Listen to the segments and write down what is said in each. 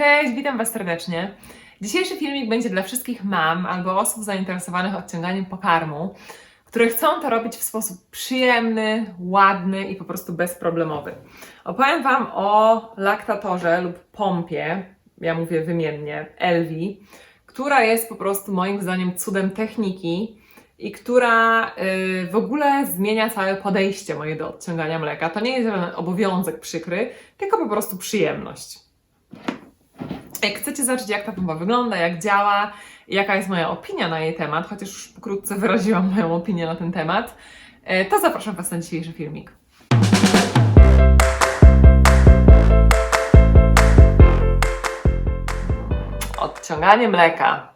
Cześć, witam Was serdecznie. Dzisiejszy filmik będzie dla wszystkich mam albo osób zainteresowanych odciąganiem pokarmu, które chcą to robić w sposób przyjemny, ładny i po prostu bezproblemowy. Opowiem Wam o laktatorze lub pompie, ja mówię wymiennie, Elvi, która jest po prostu moim zdaniem cudem techniki i która y, w ogóle zmienia całe podejście moje do odciągania mleka. To nie jest żaden obowiązek przykry, tylko po prostu przyjemność. Jak chcecie zobaczyć, jak ta pompa wygląda, jak działa, jaka jest moja opinia na jej temat, chociaż już pokrótce wyraziłam moją opinię na ten temat, e, to zapraszam Was na dzisiejszy filmik. Odciąganie mleka.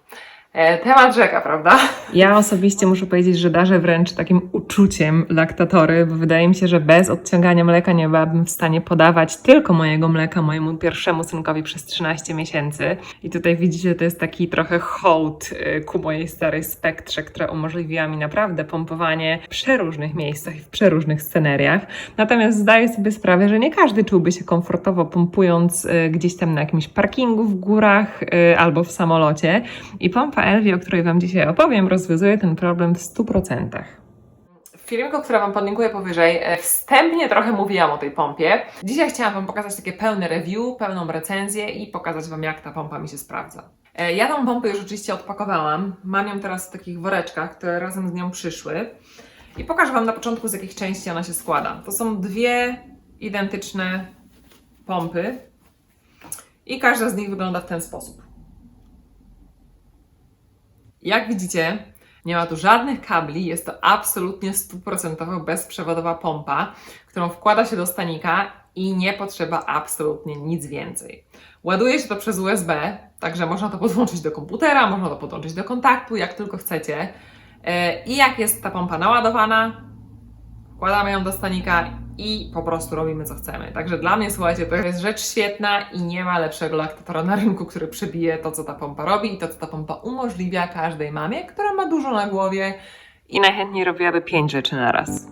E, Temat rzeka, prawda? Ja osobiście muszę powiedzieć, że darzę wręcz takim uczuciem laktatory, bo wydaje mi się, że bez odciągania mleka nie byłabym w stanie podawać tylko mojego mleka mojemu pierwszemu synkowi przez 13 miesięcy. I tutaj widzicie, to jest taki trochę hołd y, ku mojej starej spektrze, która umożliwiła mi naprawdę pompowanie w przeróżnych miejscach i w przeróżnych scenariach. Natomiast zdaję sobie sprawę, że nie każdy czułby się komfortowo pompując y, gdzieś tam na jakimś parkingu w górach albo w samolocie. I pompa Elvi, o której Wam dzisiaj opowiem, rozwiązuje ten problem w 100%. W filmiku, który Wam podlinkuję powyżej, e, wstępnie trochę mówiłam o tej pompie. Dzisiaj chciałam Wam pokazać takie pełne review, pełną recenzję i pokazać Wam, jak ta pompa mi się sprawdza. E, Ja tą pompę już oczywiście odpakowałam. Mam ją teraz w takich woreczkach, które razem z nią przyszły. I pokażę Wam na początku, z jakich części ona się składa. To są dwie identyczne pompy i każda z nich wygląda w ten sposób. Jak widzicie, nie ma tu żadnych kabli, jest to absolutnie stuprocentowo bezprzewodowa pompa, którą wkłada się do stanika i nie potrzeba absolutnie nic więcej. Ładuje się to przez USB, także można to podłączyć do komputera, można to podłączyć do kontaktu, jak tylko chcecie. E, I jak jest ta pompa naładowana, wkładamy ją do stanika i po prostu robimy co chcemy. Także dla mnie, słuchajcie, to jest rzecz świetna i nie ma lepszego laktatora na rynku, który przebije to, co ta pompa robi i to, co ta pompa umożliwia każdej mamie, która ma dużo na głowie i najchętniej robiłaby pięć rzeczy na raz.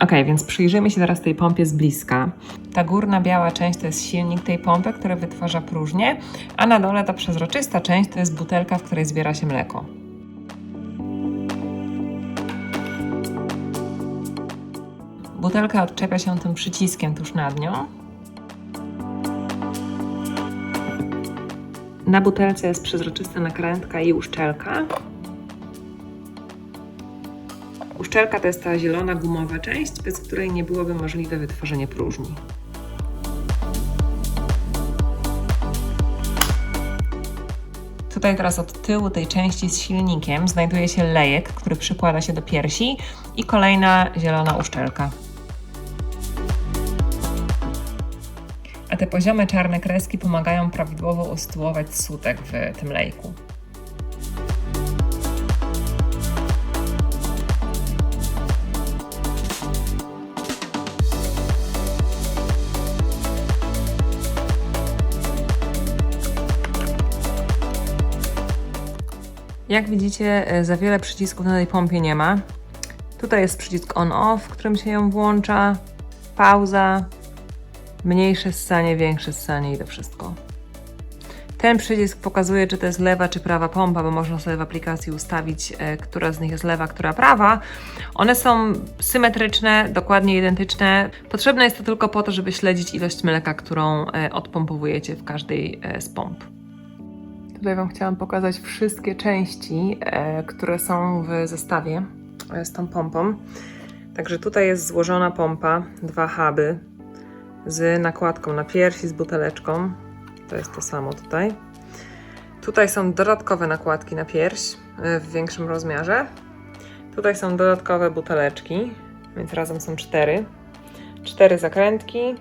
Ok, więc przyjrzyjmy się teraz tej pompie z bliska. Ta górna biała część to jest silnik tej pompy, który wytwarza próżnię, a na dole ta przezroczysta część to jest butelka, w której zbiera się mleko. Butelka odczepia się tym przyciskiem tuż nad nią. Na butelce jest przezroczysta nakrętka i uszczelka. Uszczelka to jest ta zielona gumowa część, bez której nie byłoby możliwe wytworzenie próżni. Tutaj teraz od tyłu tej części z silnikiem znajduje się lejek, który przykłada się do piersi i kolejna zielona uszczelka. Te poziome czarne kreski pomagają prawidłowo usytuować sutek w tym lejku. Jak widzicie, e, za wiele przycisków na tej pompie nie ma. Tutaj jest przycisk on-off, którym się ją włącza, pauza, mniejsze ssanie, większe ssanie i to wszystko. Ten przycisk pokazuje, czy to jest lewa czy prawa pompa, bo można sobie w aplikacji ustawić, e, która z nich jest lewa, która prawa. One są symetryczne, dokładnie identyczne. Potrzebne jest to tylko po to, żeby śledzić ilość mleka, którą e, odpompowujecie w każdej e, z pomp. Tutaj Wam chciałam pokazać wszystkie części, które są w zestawie z tą pompą. Także tutaj jest złożona pompa, dwa huby z nakładką na piersi, z buteleczką. To jest to samo tutaj. Tutaj są dodatkowe nakładki na pierś e, w większym rozmiarze. Tutaj są dodatkowe buteleczki, więc razem są cztery. Cztery zakrętki,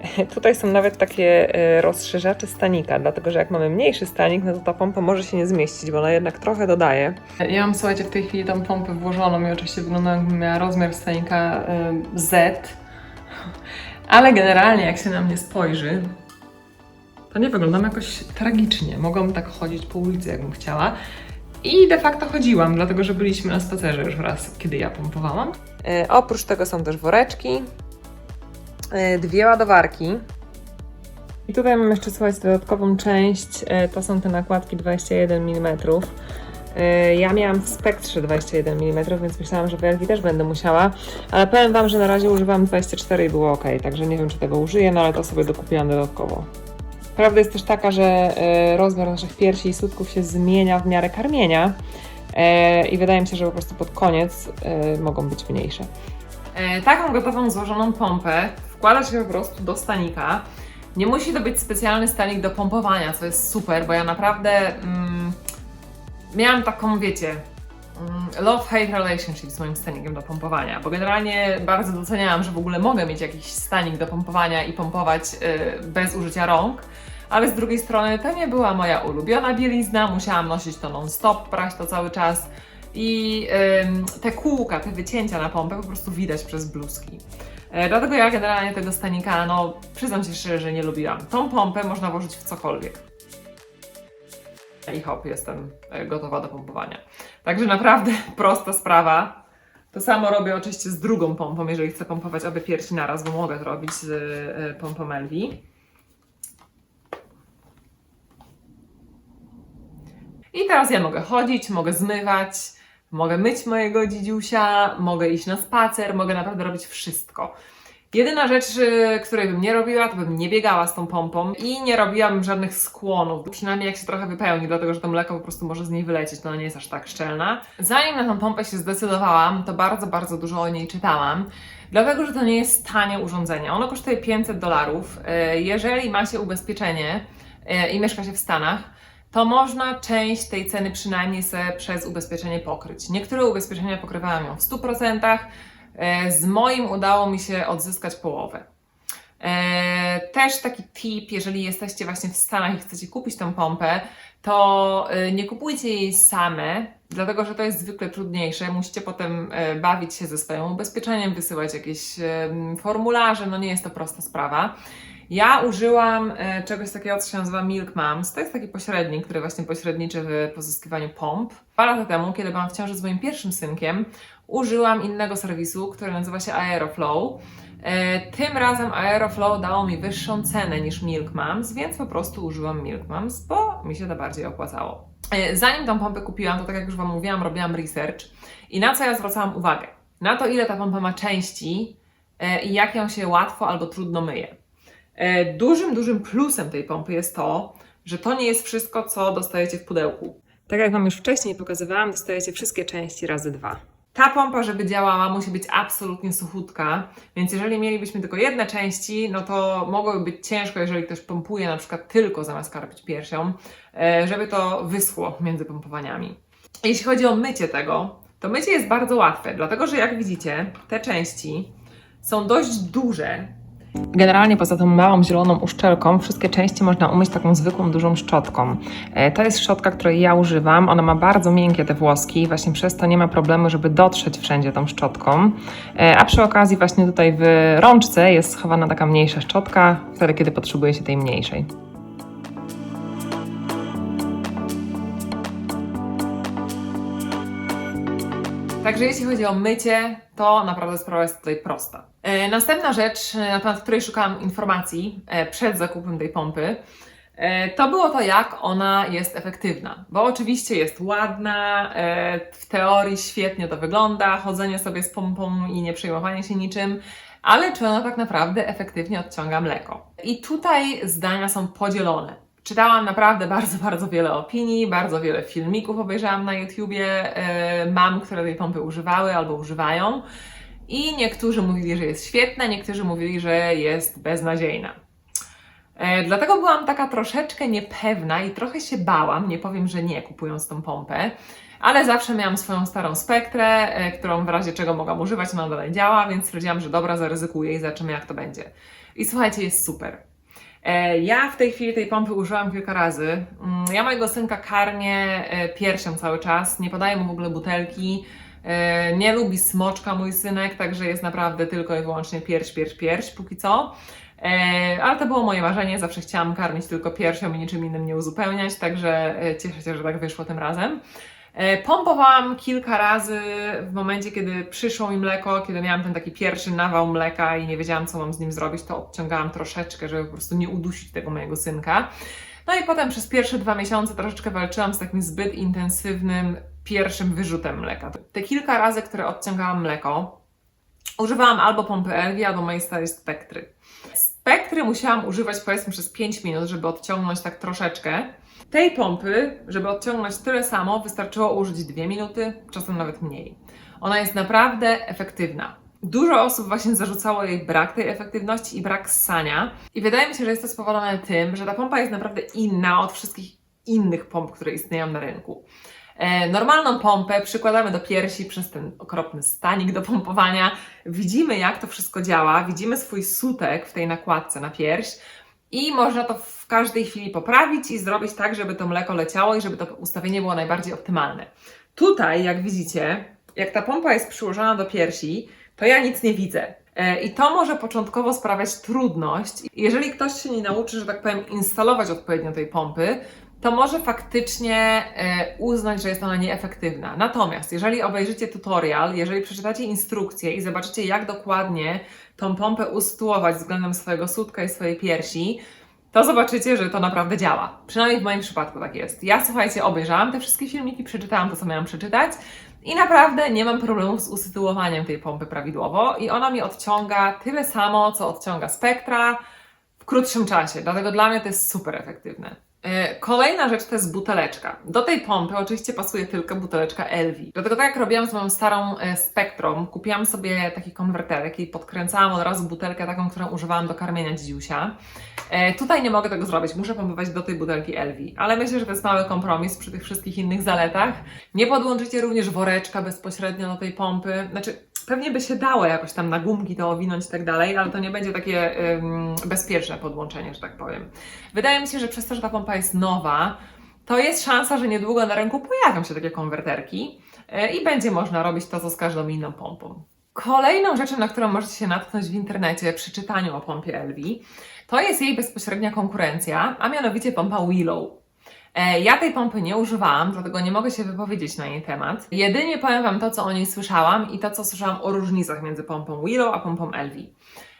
Tutaj są nawet takie e, rozszerzacze stanika, dlatego że jak mamy mniejszy stanik, no to ta pompa może się nie zmieścić, bo ona jednak trochę dodaje. Ja mam, słuchajcie, w tej chwili tą pompę włożoną i oczywiście wygląda jakbym miała rozmiar stanika e, Z, ale generalnie jak się na mnie spojrzy, to nie wyglądam jakoś tragicznie. Mogłabym tak chodzić po ulicy, jakbym chciała. I de facto chodziłam, dlatego że byliśmy na spacerze już raz, kiedy ja pompowałam. E, oprócz tego są też woreczki, E, dwie ładowarki. I tutaj mam jeszcze, słuchajcie, dodatkową część. E, To są te nakładki 21 mm. E, Ja miałam w spektrze 21 mm, więc myślałam, że wielki też będę musiała. Ale powiem Wam, że na razie używam 24 i było ok, także nie wiem, czy tego użyję, no ale to sobie dokupiłam dodatkowo. Prawda jest też taka, że e, rozmiar naszych piersi i sutków się zmienia w miarę karmienia e, i wydaje mi się, że po prostu pod koniec mogą być mniejsze. Taką gotową, złożoną pompę wkłada się po prostu do stanika. Nie musi to być specjalny stanik do pompowania, co jest super, bo ja naprawdę mm, miałam taką, wiecie, mm, love-hate relationship z moim stanikiem do pompowania, bo generalnie bardzo doceniałam, że w ogóle mogę mieć jakiś stanik do pompowania i pompować y, bez użycia rąk, ale z drugiej strony to nie była moja ulubiona bielizna, musiałam nosić to non-stop, prać to cały czas i ym, te kółka, te wycięcia na pompę po prostu widać przez bluzki. E, Dlatego ja generalnie tego stanika, no przyznam się szczerze, że nie lubiłam. Tą pompę można włożyć w cokolwiek. I hop, jestem e, gotowa do pompowania. Także naprawdę prosta sprawa. To samo robię oczywiście z drugą pompą, jeżeli chcę pompować obie piersi naraz, bo mogę to robić z e, pompą Elvi. I teraz ja mogę chodzić, mogę zmywać, mogę myć mojego dzidziusia, mogę iść na spacer, mogę naprawdę robić wszystko. Jedyna rzecz, y, której bym nie robiła, to bym nie biegała z tą pompą i nie robiłabym żadnych skłonów, przynajmniej jak się trochę wypełni, dlatego że to mleko po prostu może z niej wylecieć, to ona nie jest aż tak szczelna. Zanim na tą pompę się zdecydowałam, to bardzo, bardzo dużo o niej czytałam. Dlatego, że to nie jest tanie urządzenie. Ono kosztuje 500 dolarów. Y, Jeżeli ma się ubezpieczenie y, i mieszka się w Stanach, to można część tej ceny przynajmniej sobie przez ubezpieczenie pokryć. Niektóre ubezpieczenia pokrywają ją w 100%, e, z moim udało mi się odzyskać połowę. E, Też taki tip, jeżeli jesteście właśnie w Stanach i chcecie kupić tą pompę, to e, nie kupujcie jej same, dlatego że to jest zwykle trudniejsze. Musicie potem e, bawić się ze swoim ubezpieczeniem, wysyłać jakieś formularze, no nie jest to prosta sprawa. Ja użyłam e, czegoś takiego, co się nazywa Milk Moms. To jest taki pośrednik, który właśnie pośredniczy w pozyskiwaniu pomp. Dwa lata temu, kiedy byłam w ciąży z moim pierwszym synkiem, użyłam innego serwisu, który nazywa się Aeroflow. E, Tym razem Aeroflow dało mi wyższą cenę niż Milk Moms, więc po prostu użyłam Milk Moms, bo mi się to bardziej opłacało. E, Zanim tą pompę kupiłam, to tak jak już Wam mówiłam, robiłam research. I na co ja zwracałam uwagę? Na to, ile ta pompa ma części e, i jak ją się łatwo albo trudno myje. Dużym, dużym plusem tej pompy jest to, że to nie jest wszystko, co dostajecie w pudełku. Tak jak Wam już wcześniej pokazywałam, dostajecie wszystkie części razy dwa. Ta pompa, żeby działała, musi być absolutnie suchutka, więc jeżeli mielibyśmy tylko jedne części, no to mogłoby być ciężko, jeżeli ktoś pompuje na przykład tylko zamiast karpić piersią, e, żeby to wyschło między pompowaniami. Jeśli chodzi o mycie tego, to mycie jest bardzo łatwe, dlatego że jak widzicie, te części są dość duże, Generalnie poza tą małą zieloną uszczelką, wszystkie części można umyć taką zwykłą, dużą szczotką. E, To jest szczotka, której ja używam. Ona ma bardzo miękkie te włoski i właśnie przez to nie ma problemu, żeby dotrzeć wszędzie tą szczotką. E, A przy okazji właśnie tutaj w rączce jest schowana taka mniejsza szczotka, wtedy kiedy potrzebuje się tej mniejszej. Także jeśli chodzi o mycie, to naprawdę sprawa jest tutaj prosta. E, następna rzecz, e, na temat której szukałam informacji e, przed zakupem tej pompy, to było to, jak ona jest efektywna. Bo oczywiście jest ładna, w teorii świetnie to wygląda, chodzenie sobie z pompą i nie przejmowanie się niczym, ale czy ona tak naprawdę efektywnie odciąga mleko? I tutaj zdania są podzielone. Czytałam naprawdę bardzo, bardzo wiele opinii, bardzo wiele filmików obejrzałam na YouTubie mam, które tej pompy używały albo używają. I niektórzy mówili, że jest świetna, niektórzy mówili, że jest beznadziejna. E, dlatego byłam taka troszeczkę niepewna i trochę się bałam, nie powiem, że nie, kupując tą pompę, ale zawsze miałam swoją starą spektrę, e, którą w razie czego mogłam używać, ona dalej działa, więc stwierdziłam, że dobra, zaryzykuję i zobaczymy jak to będzie. I słuchajcie, jest super. E, Ja w tej chwili tej pompy użyłam kilka razy. Mm, Ja mojego synka karmię piersią cały czas, nie podaję mu w ogóle butelki. E, Nie lubi smoczka mój synek, także jest naprawdę tylko i wyłącznie pierś, pierś, pierś póki co. E, Ale to było moje marzenie, zawsze chciałam karmić tylko piersią i niczym innym nie uzupełniać, także e, cieszę się, że tak wyszło tym razem. Pompowałam kilka razy w momencie, kiedy przyszło mi mleko, kiedy miałam ten taki pierwszy nawał mleka i nie wiedziałam, co mam z nim zrobić, to odciągałam troszeczkę, żeby po prostu nie udusić tego mojego synka. No i potem przez pierwsze dwa miesiące troszeczkę walczyłam z takim zbyt intensywnym pierwszym wyrzutem mleka. Te kilka razy, które odciągałam mleko, używałam albo pompy Elvi, albo mojej starej spektry. Spektry musiałam używać powiedzmy przez 5 minut, żeby odciągnąć tak troszeczkę. Tej pompy, żeby odciągnąć tyle samo, wystarczyło użyć 2 minuty, czasem nawet mniej. Ona jest naprawdę efektywna. Dużo osób właśnie zarzucało jej brak tej efektywności i brak ssania. I wydaje mi się, że jest to spowodowane tym, że ta pompa jest naprawdę inna od wszystkich innych pomp, które istnieją na rynku. E, Normalną pompę przykładamy do piersi przez ten okropny stanik do pompowania. Widzimy, jak to wszystko działa, widzimy swój sutek w tej nakładce na pierś i można to w każdej chwili poprawić i zrobić tak, żeby to mleko leciało i żeby to ustawienie było najbardziej optymalne. Tutaj, jak widzicie, jak ta pompa jest przyłożona do piersi, to ja nic nie widzę. E, I to może początkowo sprawiać trudność. Jeżeli ktoś się nie nauczy, że tak powiem, instalować odpowiednio tej pompy, to może faktycznie e, uznać, że jest ona nieefektywna. Natomiast jeżeli obejrzycie tutorial, jeżeli przeczytacie instrukcję i zobaczycie, jak dokładnie tą pompę usytuować względem swojego sutka i swojej piersi, to zobaczycie, że to naprawdę działa. Przynajmniej w moim przypadku tak jest. Ja słuchajcie, obejrzałam te wszystkie filmiki, przeczytałam to, co miałam przeczytać i naprawdę nie mam problemów z usytuowaniem tej pompy prawidłowo i ona mi odciąga tyle samo, co odciąga spektra w krótszym czasie. Dlatego dla mnie to jest super efektywne. E, Kolejna rzecz to jest buteleczka. Do tej pompy oczywiście pasuje tylko buteleczka Elvi. Dlatego tak jak robiłam z moją starą e, Spectrum, kupiłam sobie taki konwerterek i podkręcałam od razu butelkę taką, którą używałam do karmienia dzidziusia. E, tutaj nie mogę tego zrobić, muszę pompować do tej butelki Elvi, ale myślę, że to jest mały kompromis przy tych wszystkich innych zaletach. Nie podłączycie również woreczka bezpośrednio do tej pompy, znaczy pewnie by się dało jakoś tam na gumki to owinąć i tak dalej, ale to nie będzie takie bezpieczne podłączenie, że tak powiem. Wydaje mi się, że przez to, że ta pompa jest nowa, to jest szansa, że niedługo na rynku pojawią się takie konwerterki yy, i będzie można robić to, co z każdą inną pompą. Kolejną rzeczą, na którą możecie się natknąć w internecie przy czytaniu o pompie Elvi, to jest jej bezpośrednia konkurencja, a mianowicie pompa Willow. E, Ja tej pompy nie używałam, dlatego nie mogę się wypowiedzieć na jej temat. Jedynie powiem Wam to, co o niej słyszałam i to, co słyszałam o różnicach między pompą Willow a pompą Elvi.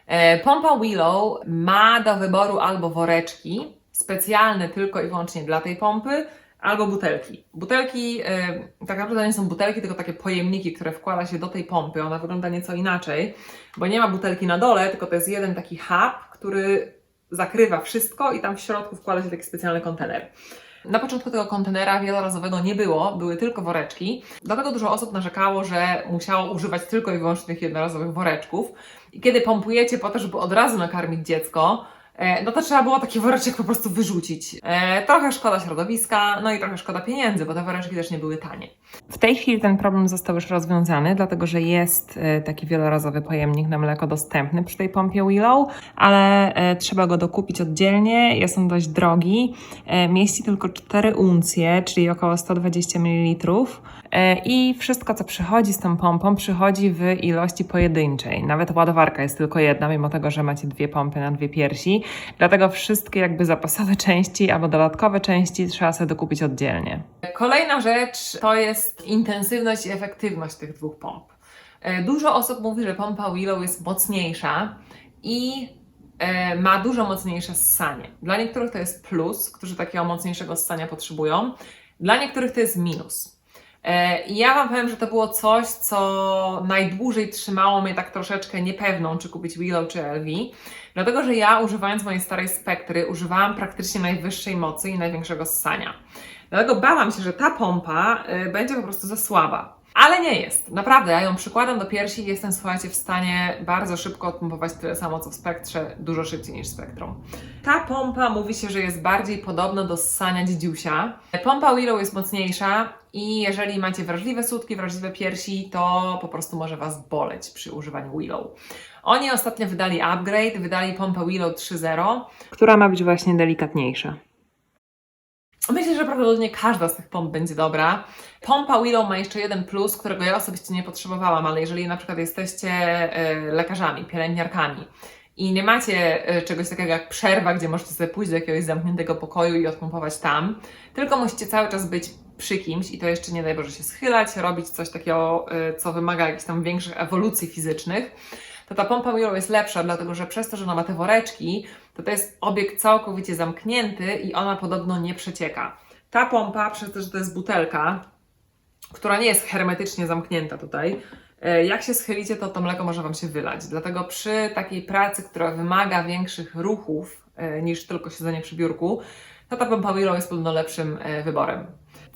E, Pompa Willow ma do wyboru albo woreczki, specjalne tylko i wyłącznie dla tej pompy, albo butelki. Butelki, e, tak naprawdę nie są butelki, tylko takie pojemniki, które wkłada się do tej pompy. Ona wygląda nieco inaczej, bo nie ma butelki na dole, tylko to jest jeden taki hub, który zakrywa wszystko i tam w środku wkłada się taki specjalny kontener. Na początku tego kontenera wielorazowego nie było, były tylko woreczki, dlatego dużo osób narzekało, że musiało używać tylko i wyłącznie tych jednorazowych woreczków. I kiedy pompujecie po to, żeby od razu nakarmić dziecko, no to trzeba było taki woreczek po prostu wyrzucić. E, trochę szkoda środowiska, no i trochę szkoda pieniędzy, bo te woreczki też nie były tanie. W tej chwili ten problem został już rozwiązany, dlatego że jest e, taki wielorazowy pojemnik na mleko dostępny przy tej pompie Willow, ale e, trzeba go dokupić oddzielnie, jest on dość drogi, e, mieści tylko 4 uncje, czyli około 120 ml. E, I wszystko, co przychodzi z tą pompą, przychodzi w ilości pojedynczej. Nawet ładowarka jest tylko jedna, mimo tego, że macie dwie pompy na dwie piersi. Dlatego wszystkie jakby zapasowe części albo dodatkowe części trzeba sobie dokupić oddzielnie. Kolejna rzecz to jest intensywność i efektywność tych dwóch pomp. E, Dużo osób mówi, że pompa Willow jest mocniejsza i e, ma dużo mocniejsze ssanie. Dla niektórych to jest plus, którzy takiego mocniejszego ssania potrzebują. Dla niektórych to jest minus. E, I ja Wam powiem, że to było coś, co najdłużej trzymało mnie tak troszeczkę niepewną, czy kupić Willow czy LV. Dlatego, że ja używając mojej starej spektry, używałam praktycznie najwyższej mocy i największego ssania. Dlatego bałam się, że ta pompa y, będzie po prostu za słaba. Ale nie jest. Naprawdę, ja ją przykładam do piersi i jestem, słuchajcie, w stanie bardzo szybko odpompować tyle samo co w spektrze, dużo szybciej niż spektrum. Ta pompa mówi się, że jest bardziej podobna do ssania dzidziusia. Pompa Willow jest mocniejsza i jeżeli macie wrażliwe sutki, wrażliwe piersi, to po prostu może Was boleć przy używaniu Willow. Oni ostatnio wydali upgrade, wydali pompę Willow 3.0, która ma być właśnie delikatniejsza. Myślę, że prawdopodobnie każda z tych pomp będzie dobra. Pompa Willow ma jeszcze jeden plus, którego ja osobiście nie potrzebowałam, ale jeżeli na przykład jesteście e, lekarzami, pielęgniarkami i nie macie e, czegoś takiego jak przerwa, gdzie możecie sobie pójść do jakiegoś zamkniętego pokoju i odpompować tam, tylko musicie cały czas być przy kimś i to jeszcze nie daj Boże się schylać, robić coś takiego, y, co wymaga jakichś tam większych ewolucji fizycznych, to ta pompa Willow jest lepsza, dlatego że przez to, że ona ma te woreczki, to to jest obiekt całkowicie zamknięty i ona podobno nie przecieka. Ta pompa, przez to, że to jest butelka, która nie jest hermetycznie zamknięta tutaj, e, jak się schylicie, to to mleko może Wam się wylać. Dlatego przy takiej pracy, która wymaga większych ruchów e, niż tylko siedzenie przy biurku, to ta pompa Willow jest podobno lepszym wyborem.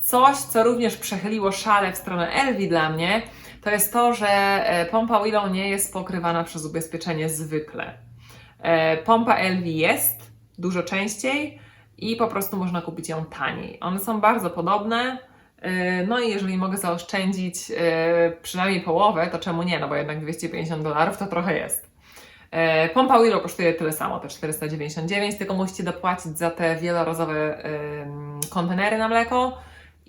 Coś, co również przechyliło szale w stronę Elvi dla mnie, to jest to, że e, pompa Willow nie jest pokrywana przez ubezpieczenie zwykle. E, Pompa Elvi jest dużo częściej i po prostu można kupić ją taniej. One są bardzo podobne. e, No i jeżeli mogę zaoszczędzić przynajmniej połowę, to czemu nie? No bo jednak 250 dolarów to trochę jest. Pompa Willow kosztuje tyle samo, te 499, tylko musicie dopłacić za te wielorazowe kontenery na mleko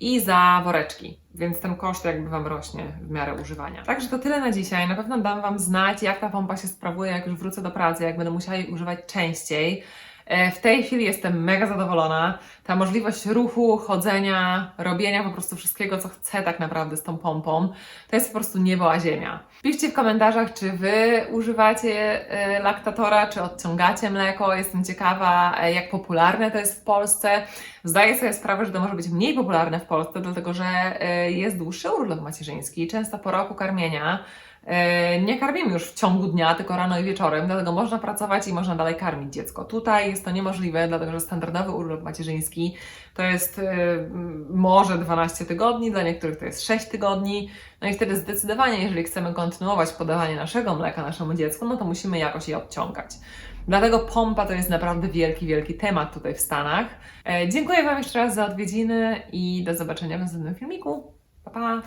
i za woreczki, więc ten koszt jakby Wam rośnie w miarę używania. Także to tyle na dzisiaj. Na pewno dam Wam znać, jak ta pompa się sprawuje, jak już wrócę do pracy, jak będę musiała jej używać częściej. E, W tej chwili jestem mega zadowolona. Ta możliwość ruchu, chodzenia, robienia po prostu wszystkiego, co chcę tak naprawdę z tą pompą, to jest po prostu niebo a ziemia. Piszcie w komentarzach, czy Wy używacie e, laktatora, czy odciągacie mleko. Jestem ciekawa, e, jak popularne to jest w Polsce. Zdaję sobie sprawę, że to może być mniej popularne w Polsce, dlatego że jest dłuższy urlop macierzyński. Często po roku karmienia nie karmimy już w ciągu dnia, tylko rano i wieczorem, dlatego można pracować i można dalej karmić dziecko. Tutaj jest to niemożliwe, dlatego że standardowy urlop macierzyński to jest e, może 12 tygodni, dla niektórych to jest 6 tygodni. No i wtedy zdecydowanie, jeżeli chcemy kontynuować podawanie naszego mleka naszemu dziecku, no to musimy jakoś je odciągać. Dlatego pompa to jest naprawdę wielki, wielki temat tutaj w Stanach. E, dziękuję Wam jeszcze raz za odwiedziny i do zobaczenia w następnym filmiku. Pa, pa!